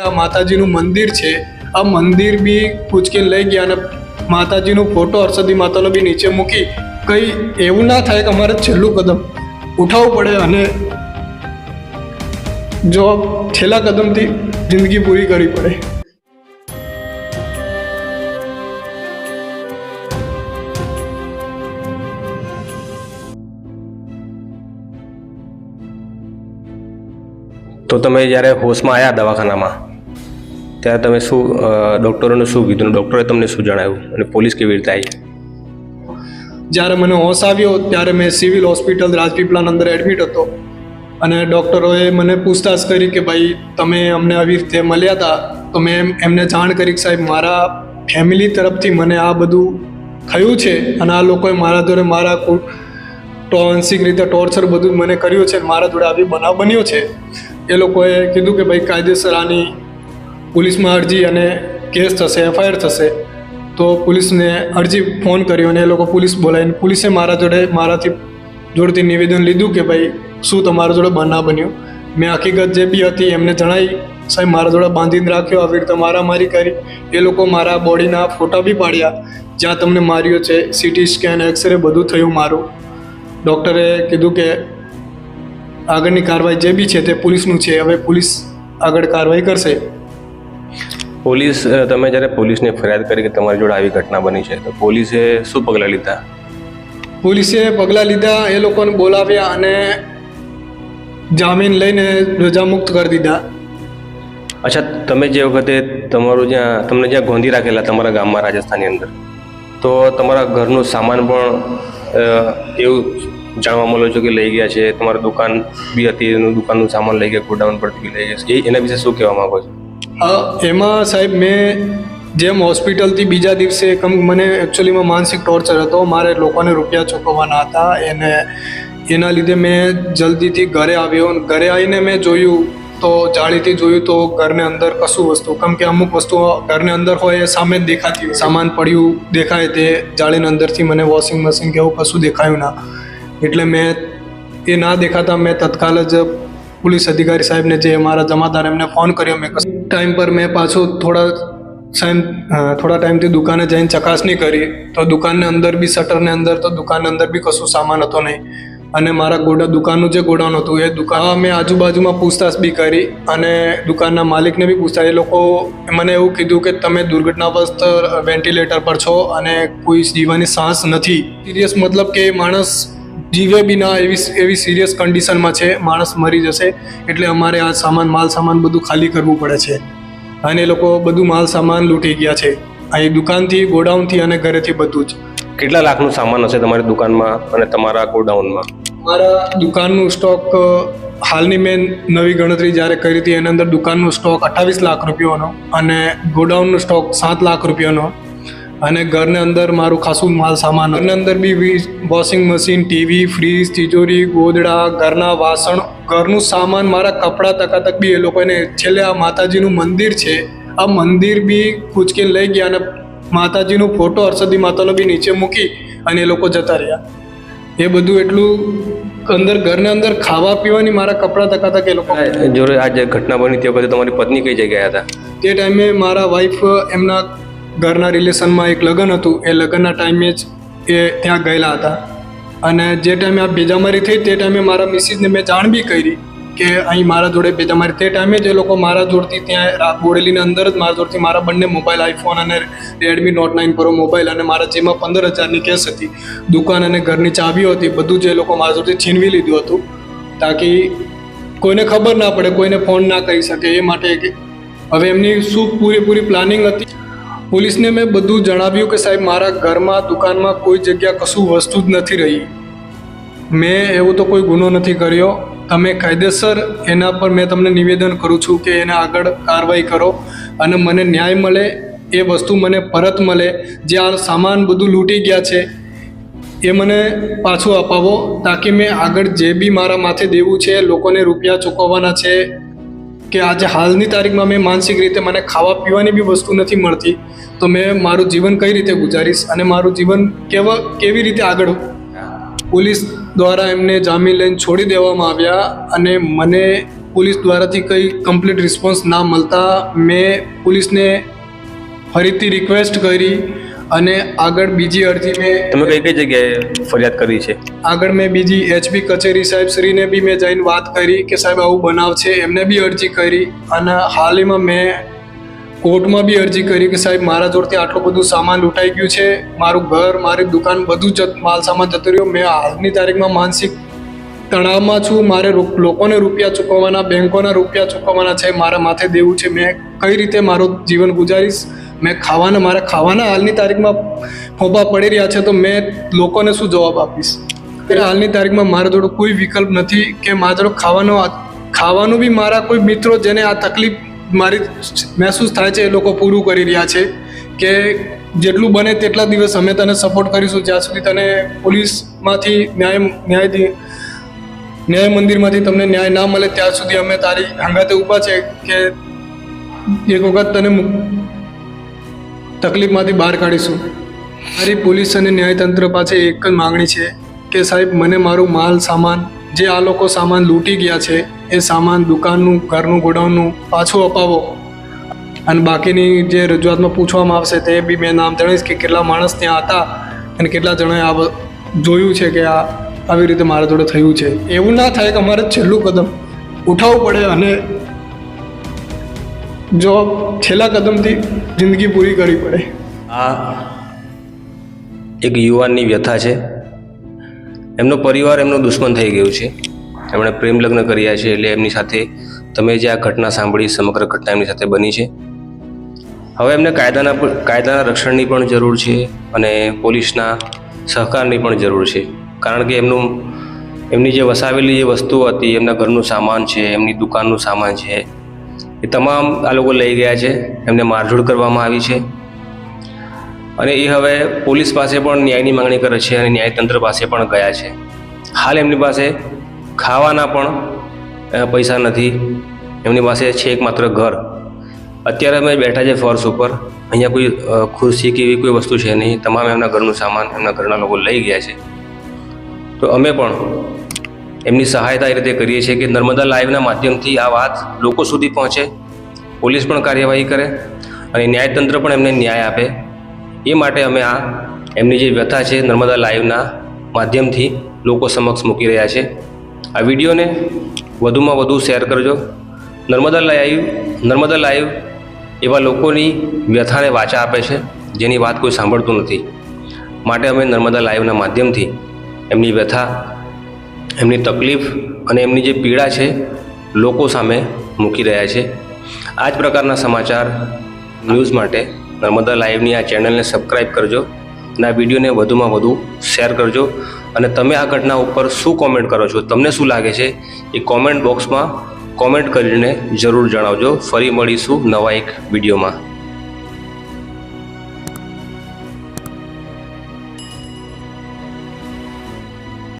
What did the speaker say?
આ માતાજીનું મંદિર છે. આ મંદિર બી ઉચકીને લઈ ગયા અને માતાજીનો ફોટો હર્ષદી માતાનો બી નીચે મૂકી. કંઈ એવું ના થાય કે અમારે છેલ્લું કદમ ઉઠાવવું પડે અને જો છેલ્લા કદમથી જિંદગી પૂરી કરવી પડે. તો તમે જ્યારે હોશમાં આવ્યા દવાખાનામાં, ત્યારે તમે શું ડૉક્ટરોને શું કીધું ડૉક્ટરે તમને શું જણાવ્યું અને પોલીસ કેવી રીતે આવી જ્યારે મને હોશ આવ્યો, ત્યારે મેં સિવિલ હોસ્પિટલ રાજપીપળાની અંદર એડમિટ હતો. અને ડૉક્ટરોએ મને પૂછતાછ કરી કે ભાઈ, તમે અમને આવી રીતે મળ્યા હતા તો મેં એમ- એમને જાણ કરી કે સાહેબ, મારા ફેમિલી તરફથી મને આ બધું થયું છે અને આ લોકોએ મારા જોડે મારા કુ- રીતે ટોર્ચર બધું મને કર્યું છે મારા જોડે આવી બનાવ બન્યો છે. એ લોકોએ કીધું કે ભાઈ કાયદેસર આની પોલીસમાં અરજી અને કેસ થશે, એફઆઈઆર થશે. તો પોલીસને અરજી ફોન કર્યો અને એ લોકો પોલીસ બોલાવીને પોલીસે મારા જોડે, મારાથી જોડથી નિવેદન લીધું કે ભાઈ શું તમારા જોડે બના બન્યો. મેં હકીકત જે બી હતી, એમને જણાવી સાહેબ, મારા જોડે બાંધીને રાખ્યો, આવી રીતે મારામારી કરી. એ લોકો મારા બોડીના ફોટા બી પાડ્યા. જ્યાં તમને માર્યો છે સીટી સ્કેન એક્સરે બધું થયું મારું. ડૉક્ટરે કીધું કે આગળની કાર્યવાહી જે બી છે તે પોલીસનું છે. હવે પોલીસ આગળ કાર્યવાહી કરશે. પોલીસ તમે જ્યારે પોલીસને ફરિયાદ કરી કે તમારી જોડે આવી ઘટના બની છે તો પોલીસે શું પગલાં લીધા? પોલીસે પગલાં લીધા એ લોકોને બોલાવ્યા અને જામીન લઈને રજા મુક્ત કરી દીધા. અચ્છા તમે જે વખતે તમારું જ્યાં તમને જ્યાં ગોંધી રાખેલા તમારા ગામમાં રાજસ્થાનની અંદર તો તમારા ઘરનું સામાન પણ એવું જાણવા મળ્યો છે કે લઈ ગયા છે. તમારી દુકાન બી હતી, એનું દુકાનનું સામાન લઈ ગયા, ગોડાઉન પરથી બી લઈ ગયા છે. એના વિશે શું કહેવા માંગો છો? એમાં સાહેબ મેં જેમ હોસ્પિટલથી બીજા દિવસે કમ મને એકચ્યુઅલીમાં માનસિક ટોર્ચર હતો. મારે લોકોને રૂપિયા ચૂકવવાના હતા. એને, એના લીધે મેં જલ્દીથી ઘરે આવ્યો. ઘરે આવીને મેં જોયું તો, જાળીથી જોયું તો ઘરની અંદર કશું વસ્તુ, કેમ કે અમુક વસ્તુઓ ઘરની અંદર હોય એ સામે જ દેખાતી સામાન પડ્યું, દેખાય તે જાળીના અંદરથી મને વોશિંગ મશીન કે એવું કશું દેખાયું ના. એટલે મેં એ ના દેખાતા મેં તત્કાલ જ પોલીસ અધિકારી સાહેબને જે અમારા જમાદાર એમને ફોન કર્યો. મેં ટાઈમ પર મેં પાછો થોડા સાહેબ થોડા ટાઈમથી દુકાને જઈને ચકાસણી કરી. તો દુકાનની અંદર બી શટરની અંદર, તો દુકાનની અંદર બી કશું સામાન હતો નહીં. અને મારા ગોડા, દુકાનનું જે ગોડાઉન હતું, એ દુકાન મેં આજુબાજુમાં પૂછતાછ બી કરી અને દુકાનના માલિકને બી પૂછતા. એ લોકો મને એવું કીધું કે તમે દુર્ઘટનાગ્રસ્ત વેન્ટિલેટર પર છો અને કોઈ જીવવાની સાંસ નથી. સિરિયસ મતલબ કે માણસ જીવે બી ના એવી એવી સિરિયસ કન્ડિશનમાં છે માણસ મરી જશે એટલે અમારે આ સામાન માલ સામાન બધું ખાલી કરવું પડે છે. અને એ લોકો બધું માલ સામાન લૂંટી ગયા છે. અહીં દુકાનથી ગોડાઉનથી અને ઘરેથી બધું જ. કેટલા લાખનું સામાન હશે તમારી દુકાનમાં અને તમારા ગોડાઉનમાં? મારા દુકાનનું સ્ટોક હાલની મેં નવી ગણતરી જ્યારે કરી હતી એની અંદર દુકાનનું સ્ટોક અઠ્ઠાવીસ લાખ રૂપિયાનો અને ગોડાઉનનો સ્ટોક સાત લાખ રૂપિયાનો. અને ઘરની અંદર મારું ખાસું માલ સામાન ઘરની અંદર બી વોશિંગ મશીન ટીવી ફ્રીજ તિજોરી ગોદડા ઘરના વાસણ ઘરનું સામાન મારા કપડાં તકાતક બી એ લોકોને છેલ્લે આ માતાજીનું મંદિર છે. આ મંદિર બી કૂચકીને લઈ ગયા અને માતાજીનો ફોટો હર્ષદી માતાનો બી નીચે મૂકી અને એ લોકો જતા રહ્યા. એ બધું એટલું અંદર ઘરને અંદર ખાવા પીવાની મારા કપડાં તકાતા કે લોકો. જોડે આ જે ઘટના બની તે વખતે તમારી પત્ની કઈ જગ્યાએ હતા? તે ટાઈમે મારા વાઈફ એમના ઘરના રિલેશનમાં એક લગ્ન હતું. એ લગ્નના ટાઈમે જ એ ત્યાં ગયેલા હતા. અને જે ટાઈમે આ ભેજામારી થઈ તે ટાઈમે મારા મિસિસને મેં જાણ બી કરી કે અહીં મારા જોડે ભેજામારી. તે ટાઈમે જ એ લોકો મારા જોડથી ત્યાં બોડેલીની અંદર જ મારા જોડથી મારા બંને મોબાઈલ આઈફોન અને Redmi Note nine Pro mobile અને મારા જેમાં પંદર હજારની કેસ હતી. દુકાન અને ઘરની ચાવીઓ હતી. બધું જ એ લોકો મારા જોડથી છીનવી લીધું હતું. તાકી કોઈને ખબર ના પડે, કોઈને ફોન ના કરી શકે. એ માટે હવે એમની શું પૂરેપૂરી પ્લાનિંગ હતી? પોલીસને મેં બધું જણાવ્યું કે સાહેબ, મારા ઘરમાં, દુકાનમાં કોઈ જગ્યા કશું વસ્તુ જ નથી રહી. મેં એવું તો કોઈ ગુનો નથી કર્યો. તમે કાયદેસર એના પર મેં તમને નિવેદન કરું છું કે એને આગળ કાર્યવાહી કરો અને મને ન્યાય મળે, એ વસ્તુ મને પરત મળે. જે આ સામાન બધું લૂંટી ગયા છે, એ મને પાછું અપાવો, તાકી મેં આગળ જે બી મારા માથે દેવું છે, લોકોને રૂપિયા ચૂકવવાના છે કે આજે હાલની તારીખમાં મેં માનસિક રીતે મને ખાવા પીવાની બી વસ્તુ નથી મળતી, તો મેં મારું જીવન કઈ રીતે ગુજારીશ અને મારું જીવન કેવા, કેવી રીતે આગળ પોલીસ દ્વારા એમને જામીન લઈને છોડી દેવામાં આવ્યા અને મને પોલીસ દ્વારાથી કંઈ કમ્પ્લીટ રિસ્પોન્સ ના મળતા મેં પોલીસને ફરીથી રિક્વેસ્ટ કરી અને આગળ બીજી અરજી મેં તમે કઈ કઈ જગ્યાએ ફરિયાદ કરી છે? આગળ મેં બીજી એચપી કચેરી સાહેબ શ્રીને બી મેં જઈને વાત કરી કે સાહેબ આવું બનાવ છે એમને બી અરજી કરી અને હાલમાં મેં કોર્ટમાં બી અરજી કરી કે સાહેબ મારા જોડથી આટલું બધું સામાન લૂંટાઈ ગયું છે મારું ઘર મારી દુકાન બધું જ માલ સામાન જતો રહ્યો. મેં હાલની તારીખમાં માનસિક તણાવમાં છું મારે લોકોને રૂપિયા ચૂકવવાના બેંકોના રૂપિયા ચૂકવવાના છે મારા માથે દેવું છે. મેં કઈ રીતે મારું જીવન ગુજારીશ? મેં ખાવાના, મારા ખાવાના હાલની તારીખમાં ફોબા પડી રહ્યા છે, તો મેં લોકોને શું જવાબ આપીશ? એટલે હાલની તારીખમાં મારા જોડે કોઈ વિકલ્પ નથી કે મારા જોડે ખાવાનો ખાવાનું બી મારા કોઈ મિત્રો જેને આ તકલીફ મારી મહેસૂસ થાય છે, એ લોકો પૂરું કરી રહ્યા છે કે જેટલું બને તેટલા દિવસ અમે તને સપોર્ટ કરીશું. જ્યાં સુધી તને પોલીસમાંથી ન્યાય ન્યાય ન્યાય મંદિરમાંથી તમને ન્યાય ના મળે, ત્યાં સુધી અમે તારી હંગાતે ઊભા છે કે એક વખત તને તકલીફમાંથી બહાર કાઢીશું. મારી પોલીસ અને ન્યાયતંત્ર પાસે એક જ માગણી છે કે સાહેબ, મને મારું માલ, સામાન, જે આ લોકો સામાન લૂંટી ગયા છે, એ સામાન દુકાનનું, ઘરનું ગોડાઉનનું પાછું અપાવો. અને બાકીની જે રજૂઆતમાં પૂછવામાં આવશે તે બી મેં નામ જણાવીશ કે કેટલા માણસ ત્યાં હતા અને કેટલા જણાએ આ જોયું છે કે આ આવી રીતે મારા જોડે થયું છે. એવું ના થાય કે અમારે છેલ્લું કદમ ઉઠાવવું પડે અને જો છેલ્લા કદમથી જિંદગી પૂરી કરવી પડે. આ એક યુવાનની વ્યથા છે. એમનો પરિવાર એમનો દુશ્મન થઈ ગયું છે. એમણે પ્રેમ લગ્ન કર્યા છે એટલે એમની સાથે તમે જે આ ઘટના સાંભળી સમગ્ર ઘટના એમની સાથે બની છે. હવે એમને કાયદાના કાયદાના રક્ષણની પણ જરૂર છે અને પોલીસના સહકારની પણ જરૂર છે. કારણ કે એમનું, એમની જે વસાવેલી જે વસ્તુઓ હતી, એમના ઘરનું સામાન છે, એમની દુકાનનું સામાન છે એ તમામ આ લોકો લઈ ગયા છે. એમને મારઝૂડ કરવામાં આવી છે. અને એ હવે પોલીસ પાસે પણ ન્યાયની માંગણી કરે છે અને ન્યાયતંત્ર પાસે પણ ગયા છે. હાલ એમની પાસે ખાવાના પણ પૈસા નથી. એમની પાસે છે એક માત્ર ઘર. અત્યારે અમે બેઠા છે ફર્શ ઉપર. અહીંયા કોઈ ખુરશી કે એવી કોઈ વસ્તુ છે નહીં. તમામ એમના ઘરનું સામાન એમના ઘરના લોકો લઈ ગયા છે. તો અમે પણ એમની સહાયતા એ રીતે કરીએ છીએ કે નર્મદા લાઈવના માધ્યમથી આ વાત લોકો સુધી પહોંચે, પોલીસ પણ કાર્યવાહી કરે અને ન્યાયતંત્ર પણ એમને ન્યાય આપે. એ માટે અમે આ એમની જે વ્યથા છે નર્મદા લાઈવના માધ્યમથી લોકો સમક્ષ મૂકી રહ્યા છે. આ વિડીયોને વધુમાં વધુ શેર કરજો. નર્મદા લાઈવ નર્મદા લાઈવ એવા લોકોની વ્યથાને વાચા આપે છે, જેની વાત કોઈ સાંભળતું નથી. માટે અમે નર્મદા લાઈવના માધ્યમથી એમની વ્યથા એમની તકલીફ અને એમની જે પીડા છે, લોકો સામે મૂકી રહ્યા છે. આ જ પ્રકારના સમાચાર ન્યૂઝ માટે નર્મદા લાઈવની આ ચેનલને સબસ્ક્રાઈબ કરજો અને આ વિડીયોને વધુમાં વધુ શેર કરજો. અને તમે આ ઘટના ઉપર શું કોમેન્ટ કરો છો, તમને શું લાગે છે, એ કોમેન્ટ બોક્સમાં કોમેન્ટ કરીને જરૂર જણાવજો. ફરી મળીશું નવા એક વિડીયોમાં.